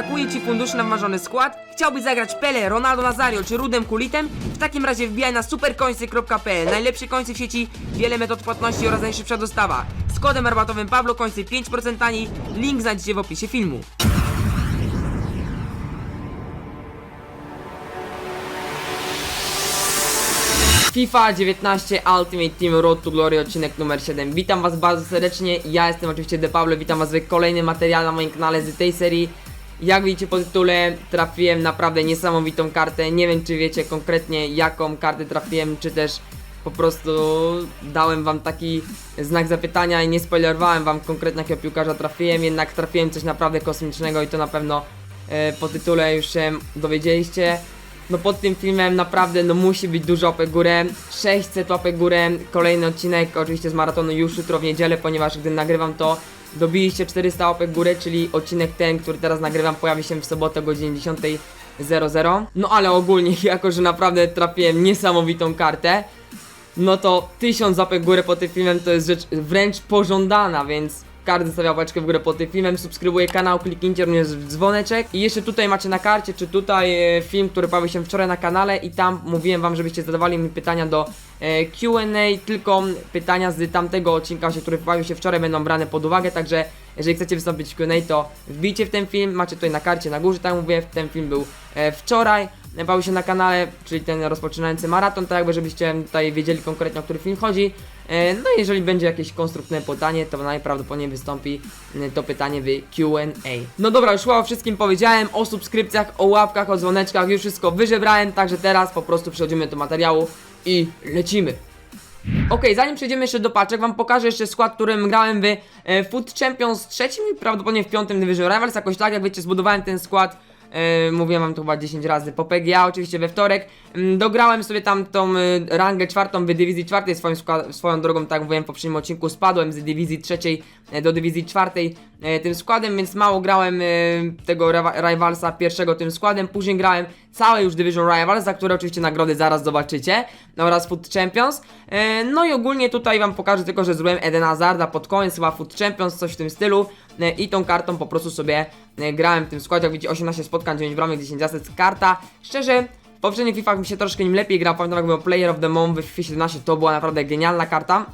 Brakuje Ci funduszy na wymarzony skład? Chciałbyś zagrać Pele, Ronaldo Nazario czy Rudem Kulitem? W takim razie wbijaj na superkońcy.pl Najlepsze końce w sieci, wiele metod płatności oraz najszybsza dostawa. Z kodem rabatowym Pablo Końcy 5% taniej. Link znajdziecie w opisie filmu. FIFA 19 Ultimate Team Road to Glory, odcinek numer 7. Witam was bardzo serdecznie, ja jestem oczywiście De Pablo, witam was w kolejnym materiale na moim kanale z tej serii. Jak widzicie po tytule, trafiłem naprawdę niesamowitą kartę, nie wiem czy wiecie konkretnie jaką kartę trafiłem, czy też po prostu dałem wam taki znak zapytania i nie spoilerowałem wam konkretnie jakiego piłkarza trafiłem, jednak trafiłem coś naprawdę kosmicznego i to na pewno e, po tytule już się dowiedzieliście. No pod tym filmem naprawdę no musi być dużo łapek górę. 600 łapek górę. Kolejny odcinek oczywiście z maratonu już jutro w niedzielę Ponieważ gdy nagrywam to Dobiliście 400 łapek górę Czyli odcinek ten, który teraz nagrywam pojawi się w sobotę o godzinie 10.00 No ale ogólnie jako, że naprawdę trafiłem niesamowitą kartę no to 1000 łapek górę pod tym filmem to jest rzecz wręcz pożądana, więc każdy zostawia łapeczkę w górę pod tym filmem, subskrybuje kanał, kliknijcie również w dzwoneczek. I jeszcze tutaj macie na karcie, czy tutaj e, film, który pojawił się wczoraj na kanale i tam mówiłem wam, żebyście zadawali mi pytania do e, Q&A, tylko pytania z tamtego odcinka, który pojawił się wczoraj będą brane pod uwagę, także jeżeli chcecie wystąpić w Q&A to wbijcie w ten film, macie tutaj na karcie na górze, tak mówię, ten film był e, wczoraj, bawił się na kanale, czyli ten rozpoczynający maraton, tak jakby żebyście tutaj wiedzieli konkretnie o który film chodzi. E, No i jeżeli będzie jakieś konstruktywne pytanie, to najprawdopodobniej wystąpi e, to pytanie w Q&A. No dobra, już o wszystkim powiedziałem, o subskrypcjach, o łapkach, o dzwoneczkach, już wszystko wyżebrałem, także teraz po prostu przechodzimy do materiału i lecimy. Okej, zanim przejdziemy jeszcze do paczek, wam pokażę jeszcze skład, którym grałem w e, Foot Champions trzecim i prawdopodobnie w piątym Division Rivals, jakoś tak, jak wiecie, zbudowałem ten skład, e, mówiłem wam to chyba 10 razy po PGA, oczywiście we wtorek, Mm, dograłem sobie tam tą y, rangę czwartą w dywizji czwartej, swoim swoją drogą, tak jak mówiłem w poprzednim odcinku, spadłem z dywizji trzeciej e, do dywizji czwartej e, tym składem, więc mało grałem e, tego Riva- Rivalsa pierwszego tym składem, później grałem całe już Division Rivals, za które oczywiście nagrody zaraz zobaczycie, oraz Foot Champions. E, No i ogólnie tutaj wam pokażę tylko, że zrobiłem Eden Hazarda pod koniec, chyba Foot Champions, coś w tym stylu. I tą kartą po prostu sobie e, grałem w tym składzie, jak widzicie 18 spotkań, 9 bramek, 10 asyst, karta. Szczerze, w poprzednich FIFAch mi się troszkę nim lepiej grał, pamiętam jak był Player of the Month w FIFA 17, to była naprawdę genialna karta.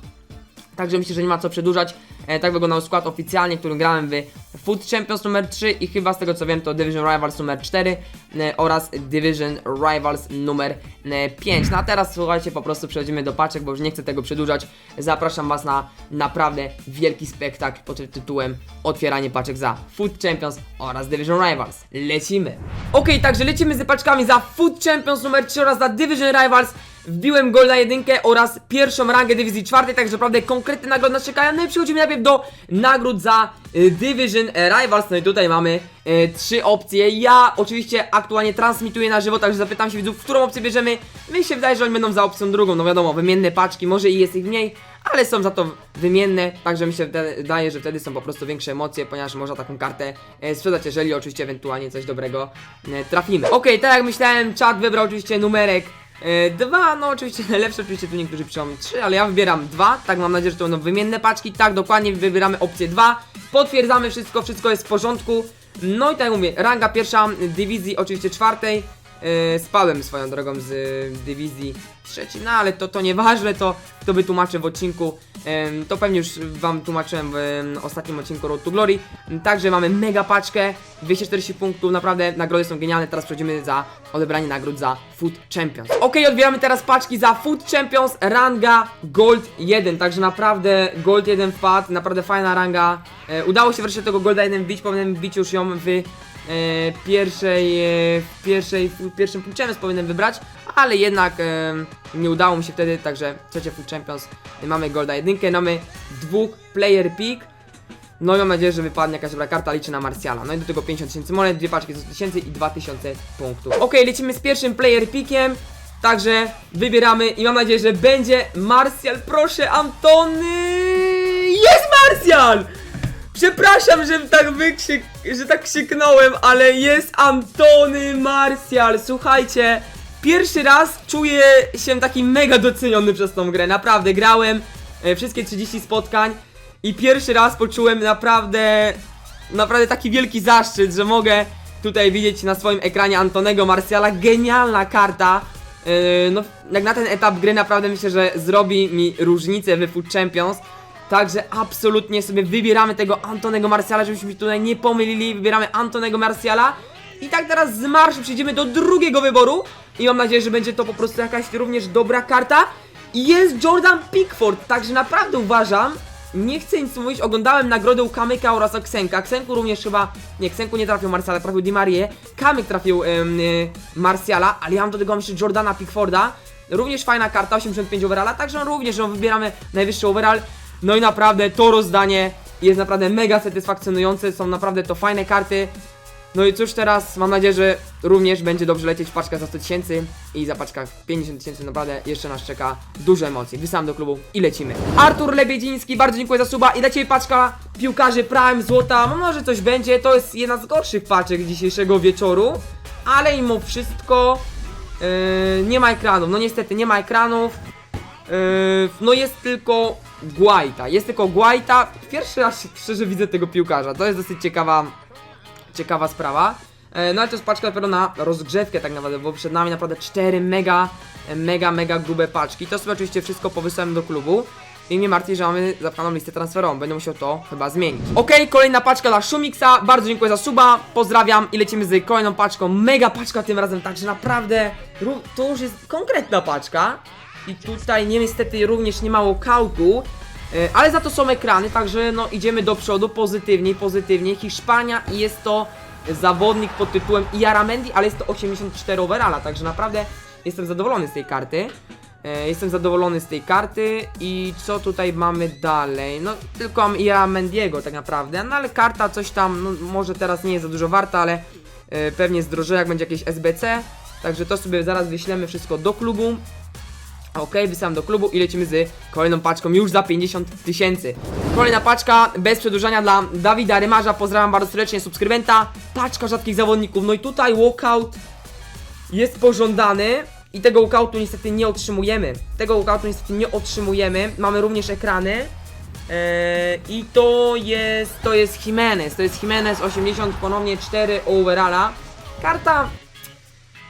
Także myślę, że nie ma co przedłużać. E, tak wyglądał skład oficjalnie, którym grałem w Foot Champions numer 3 i chyba z tego co wiem to Division Rivals numer 4 e, oraz Division Rivals numer e, 5. No a teraz słuchajcie, po prostu przechodzimy do paczek, bo już nie chcę tego przedłużać. Zapraszam Was na naprawdę wielki spektakl pod tytułem Otwieranie paczek za Foot Champions oraz Division Rivals. Lecimy! Okej, także lecimy z paczkami za Foot Champions numer 3 oraz za Division Rivals. Wbiłem Golda 1 oraz pierwszą rangę dywizji czwartej, także naprawdę konkretne nagrody nas czekają. No i przechodzimy najpierw do nagród za y, Division e, Rivals. No i tutaj mamy y, trzy opcje. Ja oczywiście aktualnie transmituję na żywo, także zapytam się widzów, którą opcję bierzemy. Mi się wydaje, że oni będą za opcją drugą. No wiadomo, wymienne paczki, może i jest ich mniej, ale są za to wymienne, także mi się wydaje, że wtedy są po prostu większe emocje, ponieważ można taką kartę e, sprzedać, jeżeli oczywiście ewentualnie coś dobrego e, trafimy. Okej, tak jak myślałem, czat wybrał oczywiście numerek E, Dwa, no oczywiście najlepsze, oczywiście tu niektórzy piszą trzy, ale ja wybieram dwa, tak mam nadzieję, że to będą wymienne paczki, tak dokładnie wybieramy opcję dwa, potwierdzamy wszystko, wszystko jest w porządku, no i tak jak mówię, ranga pierwsza dywizji oczywiście czwartej, e, spadłem swoją drogą z e, dywizji trzeciej, no ale to, to nieważne, to, to wytłumaczę w odcinku, Em, to pewnie już wam tłumaczyłem w em, ostatnim odcinku Road to Glory, także mamy mega paczkę, 240 punktów, naprawdę nagrody są genialne, teraz przechodzimy za odebranie nagród za Food Champions. Ok, odbieramy teraz paczki za Food Champions, ranga Gold 1, także naprawdę Gold 1 wpadł, naprawdę fajna ranga, e, udało się wreszcie tego Golda 1 wbić, powinienem wbić już ją w pierwszej, e, w pierwszej, w pierwszym Food Champions powinienem wybrać, ale jednak e, nie udało mi się wtedy, także trzecie Food Champions, e, mamy Golda 1, mamy dwóch player pick, no i mam nadzieję, że wypadnie jakaś dobra karta, liczę na Marsjala. No i do tego 50 tysięcy monet, dwie paczki za 100 tysięcy i 2000 punktów. Okej, lecimy z pierwszym player pickiem. Także wybieramy i mam nadzieję, że będzie Marsjal. Proszę, Antony! Jest Marsjal! Przepraszam, że tak wykrzyk, że tak krzyknąłem, ale jest Antony Marsjal. Słuchajcie, pierwszy raz czuję się taki mega doceniony przez tą grę. Naprawdę grałem e, wszystkie 30 spotkań i pierwszy raz poczułem naprawdę naprawdę taki wielki zaszczyt, że mogę tutaj widzieć na swoim ekranie Antonego Marciala, genialna karta. Yy, no, jak na ten etap gry naprawdę myślę, że zrobi mi różnicę w Food Champions. Także absolutnie sobie wybieramy tego Antonego Marciala, żebyśmy się tutaj nie pomylili. Wybieramy Antonego Marciala. I tak teraz z marszu przejdziemy do drugiego wyboru. I mam nadzieję, że będzie to po prostu jakaś również dobra karta. I jest Jordan Pickford, także naprawdę uważam, nie chcę nic mówić, oglądałem nagrodę u Kamyka oraz Ksenka. Ksenku również chyba, nie, Ksenku nie trafił Marciala, trafił Di Marię. Kamyk trafił y, Marciala, ale ja mam do tego jeszcze Jordana Pickforda. Również fajna karta, 85 overalla, także on również, no, wybieramy najwyższy overall. No i naprawdę to rozdanie jest naprawdę mega satysfakcjonujące, są naprawdę to fajne karty. No i cóż teraz, mam nadzieję, że również będzie dobrze lecieć paczka za 100 tysięcy i za paczka 50 tysięcy naprawdę jeszcze nas czeka dużo emocji. Wysam do klubu i lecimy. Artur Lebiedziński, bardzo dziękuję za suba i dla Ciebie paczka piłkarzy Prime Złota. Mam nadzieję, że coś będzie, to jest jedna z gorszych paczek dzisiejszego wieczoru, ale mimo wszystko yy, nie ma ekranów, no niestety nie ma ekranów. Yy, no jest tylko Guaita, jest tylko Guaita. Pierwszy raz szczerze widzę tego piłkarza, to jest dosyć ciekawa ciekawa sprawa. E, No ale to jest paczka dopiero na rozgrzewkę tak naprawdę, bo przed nami naprawdę 4 mega, mega, mega grube paczki. To sobie oczywiście wszystko powysyłam do klubu. I mnie martwi, że mamy zaplaną listę transferową. Będę musiał to chyba zmienić. Okej, kolejna paczka dla Shumiksa. Bardzo dziękuję za suba. Pozdrawiam i lecimy z kolejną paczką. Mega paczka tym razem, także naprawdę to już jest konkretna paczka. I tutaj nie niestety również nie ma walkoutu. E, Ale za to są ekrany, także no idziemy do przodu pozytywniej, pozytywniej. Hiszpania i jest to zawodnik pod tytułem Iaramendi, ale jest to 84 overalla, także naprawdę jestem zadowolony z tej karty. E, Jestem zadowolony z tej karty i co tutaj mamy dalej? No tylko mam Iaramendiego tak naprawdę, no ale karta coś tam, no może teraz nie jest za dużo warta, ale e, pewnie zdrożeje jak będzie jakieś SBC. Także to sobie zaraz wyślemy wszystko do klubu. Ok, wysyłam do klubu i lecimy z kolejną paczką już za 50 tysięcy. Kolejna paczka bez przedłużania dla Dawida Rymarza. Pozdrawiam bardzo serdecznie subskrybenta. Paczka rzadkich zawodników. No i tutaj walkout jest pożądany i tego walkoutu niestety nie otrzymujemy. Tego walkoutu niestety nie otrzymujemy. Mamy również ekrany. Eee, I to jest, to jest Jimenez, to jest Jimenez 80 ponownie 4 overalla. Karta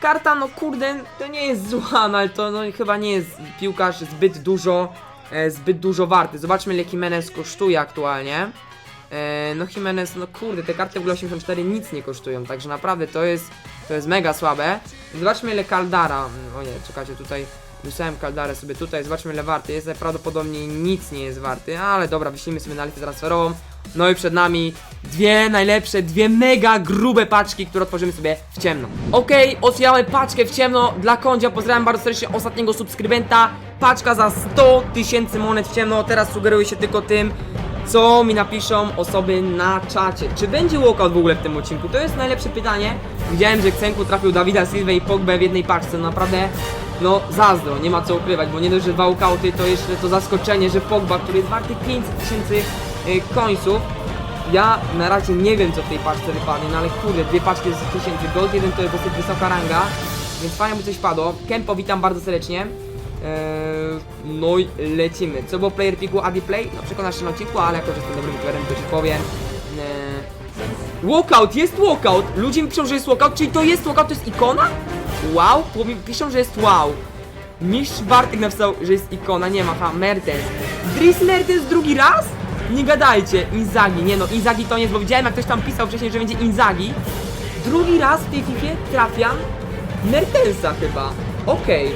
Karta, no kurde, to nie jest zła, no ale to no, chyba nie jest piłkarz zbyt dużo, e, zbyt dużo warty. Zobaczmy ile Jimenez kosztuje aktualnie. E, no Jimenez, no kurde, te karty w ogóle 84 nic nie kosztują, także naprawdę to jest, to jest mega słabe. Zobaczmy ile Caldara, o nie, czekajcie, tutaj wysłałem Caldarę sobie tutaj, zobaczmy ile warty jest, najprawdopodobniej nic nie jest warty, ale dobra, wyślijmy sobie na listę transferową. No i przed nami dwie najlepsze, dwie mega grube paczki, które otworzymy sobie w ciemno. Okej, otwieramy paczkę w ciemno dla Kondzia. Pozdrawiam bardzo serdecznie ostatniego subskrybenta. Paczka za 100 tysięcy monet w ciemno. Teraz sugeruję się tylko tym, co mi napiszą osoby na czacie. Czy będzie walkout w ogóle w tym odcinku? To jest najlepsze pytanie. Widziałem, że Ksenku trafił Dawida Silva i Pogbę w jednej paczce. No naprawdę, no zazdro, nie ma co ukrywać, bo nie dość, że walkouty, to jeszcze to zaskoczenie, że Pogba, który jest warty 500 tysięcy końców, ja na razie nie wiem co w tej paczce wypadnie, no ale kurde, dwie paczki z 1000 gold, jeden to jest dosyć wysoka ranga, więc fajnie by coś padło. Kempo, witam bardzo serdecznie. Eee, no i lecimy. Co było player picku Adi Play? No przekonasz się na odcinku, ale jako, że jestem dobrym youtuberem, to ci powiem. Eee, walkout, jest walkout! Ludzie mi piszą, że jest walkout, czyli to jest walkout, to jest ikona? Wow, piszą, że jest wow. Mistrz Bartek napisał, że jest ikona, nie ma, ha, Mertens. Dries Mertens drugi raz? Nie gadajcie, Inzagi, nie no, Inzagi to nie jest, bo widziałem jak ktoś tam pisał wcześniej, że będzie Inzagi. Drugi raz w tej FIFA trafiam Mertensa chyba. Okej.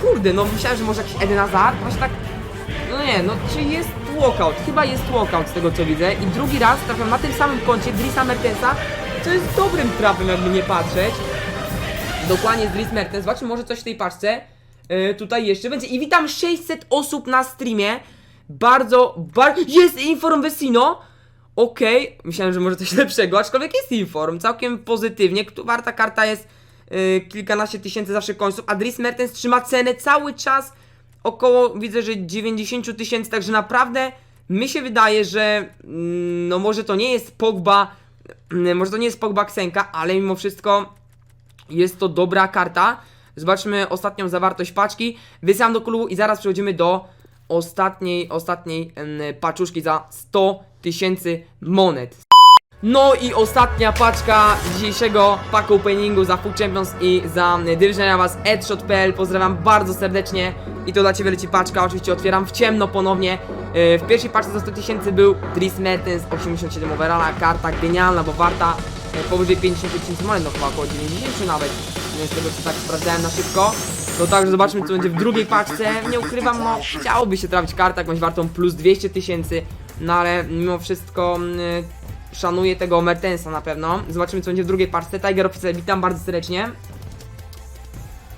Kurde, no myślałem, że może jakiś Eden Hazard, właśnie tak... No nie, no czy jest walkout? Chyba jest walkout z tego co widzę i drugi raz trafiam na tym samym koncie Drisa Mertensa, co jest dobrym trafem jakby nie patrzeć. Dokładnie z Dries Mertens. Zobaczmy, może coś w tej paczce yy, tutaj jeszcze będzie. I witam 600 osób na streamie. Bardzo, bardzo... Jest Inform Vecino! Okej, myślałem, że może coś lepszego, aczkolwiek jest Inform, całkiem pozytywnie. Warta karta jest yy, kilkanaście tysięcy zawsze końców, a Dries Mertens trzyma cenę cały czas około, widzę, że 90 tysięcy, także naprawdę mi się wydaje, że mm, no może to nie jest Pogba, może to nie jest Pogba Ksenka, ale mimo wszystko jest to dobra karta. Zobaczmy ostatnią zawartość paczki. Wysyłam do klubu i zaraz przechodzimy do ostatniej, ostatniej paczuszki za 100 tysięcy monet. No i ostatnia paczka dzisiejszego pack openingu za Food Champions i za Division was Edshot.pl Pozdrawiam bardzo serdecznie i to dla Ciebie leci paczka, oczywiście otwieram w ciemno ponownie. Y, W pierwszej paczce za 100 tysięcy był Dries Mertens 87 overalla, karta genialna, bo warta y, powyżej 50 tysięcy monet, no chyba około 90 nawet. Nie z tego co tak sprawdzałem na szybko No także zobaczmy co będzie w drugiej paczce Nie ukrywam, no chciałoby się trafić kartę jakąś wartą plus 200 tysięcy No ale mimo wszystko y, szanuję tego Mertensa na pewno. Zobaczymy co będzie w drugiej paczce. Tiger Officer, witam bardzo serdecznie.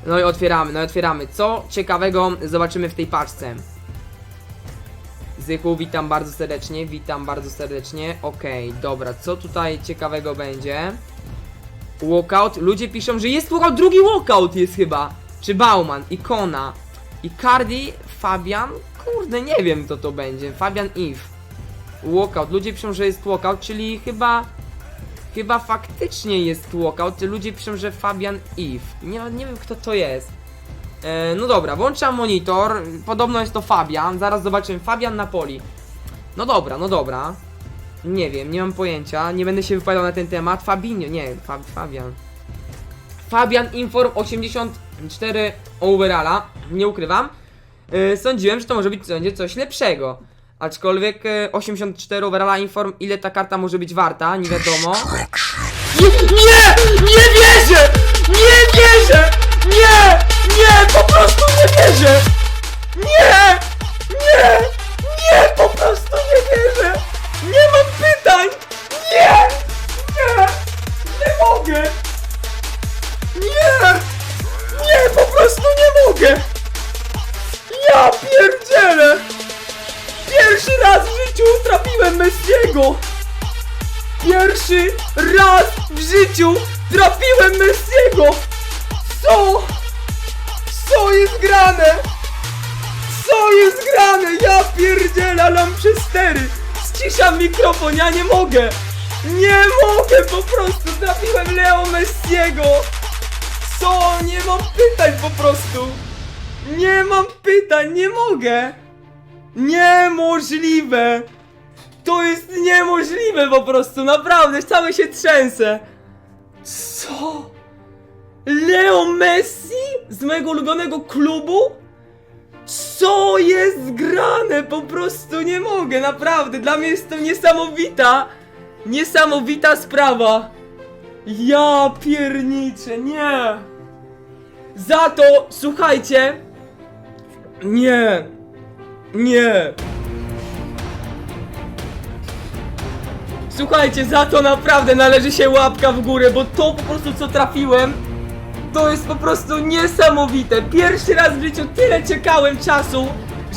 No i otwieramy, no i otwieramy. Co ciekawego zobaczymy w tej paczce? Zychu, witam bardzo serdecznie, witam bardzo serdecznie. Okej, dobra, co tutaj ciekawego będzie? Walkout, ludzie piszą, że jest walkout, drugi walkout jest chyba. Czy Bauman, Ikona, Icardi, Fabian, kurde, nie wiem kto to będzie. Fabian Eve. Walkout. Ludzie piszą, że jest walkout, czyli chyba. Chyba faktycznie jest walkout. Ludzie piszą, że Fabian Eve. Nie, nie wiem kto to jest. E, no dobra, włączam monitor. Podobno jest to Fabian. Zaraz zobaczymy. Fabian Napoli. No dobra, no dobra. Nie wiem, nie mam pojęcia. Nie będę się wypowiadał na ten temat. Fabinho, nie, Fab, Fabian. Fabian Inform 84 overalla. Nie ukrywam. E, sądziłem, że to może być będzie coś lepszego. Aczkolwiek e, 84 overalla inform, ile ta karta może być warta, nie wiadomo. Nie, nie, nie wierzę! Nie wierzę! Nie, nie, po prostu nie wierzę! Nie, nie, 4! Ściszam mikrofon, ja nie mogę! Nie mogę po prostu! Trafiłem Leo Messiego! Co? Nie mam pytań po prostu! Nie mam pytań, nie mogę! Niemożliwe! To jest niemożliwe po prostu, naprawdę, cały się trzęsę! Co? Leo Messi? Z mojego ulubionego klubu? Co jest grane? Po prostu nie mogę, naprawdę, dla mnie jest to niesamowita, niesamowita sprawa! Ja pierniczę, nie! Za to, słuchajcie, nie, nie. Słuchajcie, za to naprawdę należy się łapka w górę, bo to po prostu co trafiłem, to jest po prostu niesamowite. Pierwszy raz w życiu tyle czekałem czasu,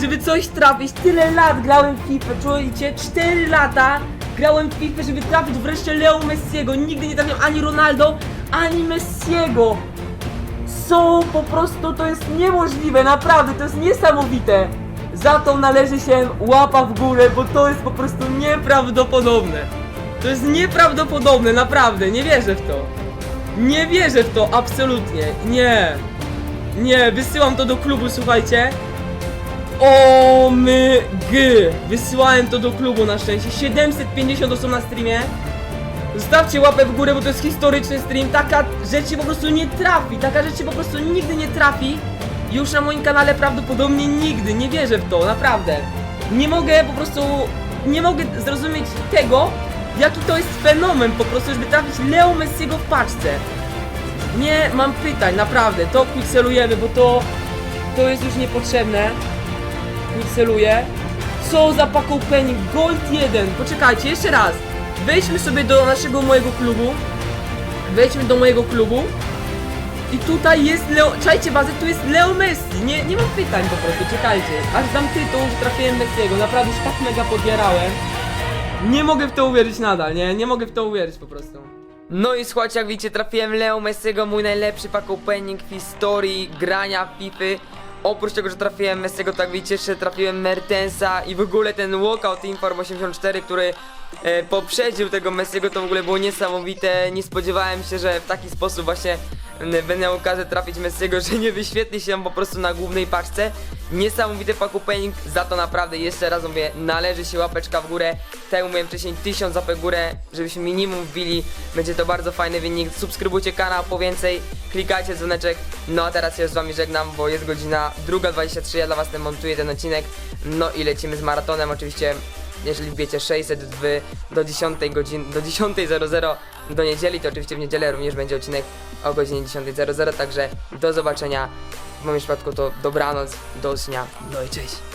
żeby coś trafić. Tyle lat grałem w FIFA, czujecie? 4 lata grałem w FIFA, żeby trafić wreszcie Leo Messiego. Nigdy nie trafiłem ani Ronaldo, ani Messiego. Co po prostu to jest niemożliwe, naprawdę, to jest niesamowite. Za to należy się łapa w górę, bo to jest po prostu nieprawdopodobne. To jest nieprawdopodobne, naprawdę, nie wierzę w to. Nie wierzę w to, absolutnie, nie. Nie, wysyłam to do klubu, słuchajcie. O my g. Wysyłałem to do klubu na szczęście. 750 osób na streamie. Zostawcie łapę w górę, bo to jest historyczny stream. Taka rzecz się po prostu nie trafi. Taka rzecz się po prostu nigdy nie trafi. Już na moim kanale prawdopodobnie nigdy. Nie wierzę w to, naprawdę. Nie mogę po prostu. Nie mogę zrozumieć tego, jaki to jest fenomen po prostu, żeby trafić Leo Messiego w paczce. Nie mam pytań, naprawdę. To pikselujemy, bo to. To jest już niepotrzebne. Pikseluję. Co za pack opening? Gold 1. Poczekajcie, jeszcze raz. Wejdźmy sobie do naszego mojego klubu. Wejdźmy do mojego klubu. I tutaj jest Leo. Czajcie bazę, tu jest Leo Messi. Nie, nie mam pytań po prostu, czekajcie. Aż dam tytuł, że trafiłem Messiego. Naprawdę się tak mega podjarałem. Nie mogę w to uwierzyć nadal, nie? Nie mogę w to uwierzyć po prostu. No i słuchajcie, jak widzicie, trafiłem Leo Messiego, mój najlepszy pack opening w historii grania FIFA. Oprócz tego, że trafiłem Messiego, tak widzicie, jeszcze trafiłem Mertensa i w ogóle ten walkout Inform 84, który e, poprzedził tego Messiego, to w ogóle było niesamowite. Nie spodziewałem się, że w taki sposób właśnie będę miał okazję trafić Messiego, że nie wyświetli się on po prostu na głównej paczce. Niesamowity pakupenik, za to naprawdę jeszcze raz mówię, należy się łapeczka w górę. Tak jak mówiłem wcześniej, 1000 łapek w górę, żebyśmy minimum wbili. Będzie to bardzo fajny wynik. Subskrybujcie kanał po więcej, klikajcie dzwoneczek. No a teraz się z wami żegnam, bo jest godzina 2.23, ja dla was ten montuję ten odcinek. No i lecimy z maratonem, oczywiście jeżeli wbiecie 600 w, do 10 godzin, do 10.00 do niedzieli, to oczywiście w niedzielę również będzie odcinek o godzinie 10.00, także do zobaczenia. W moim przypadku to dobranoc, do dnia, no i cześć.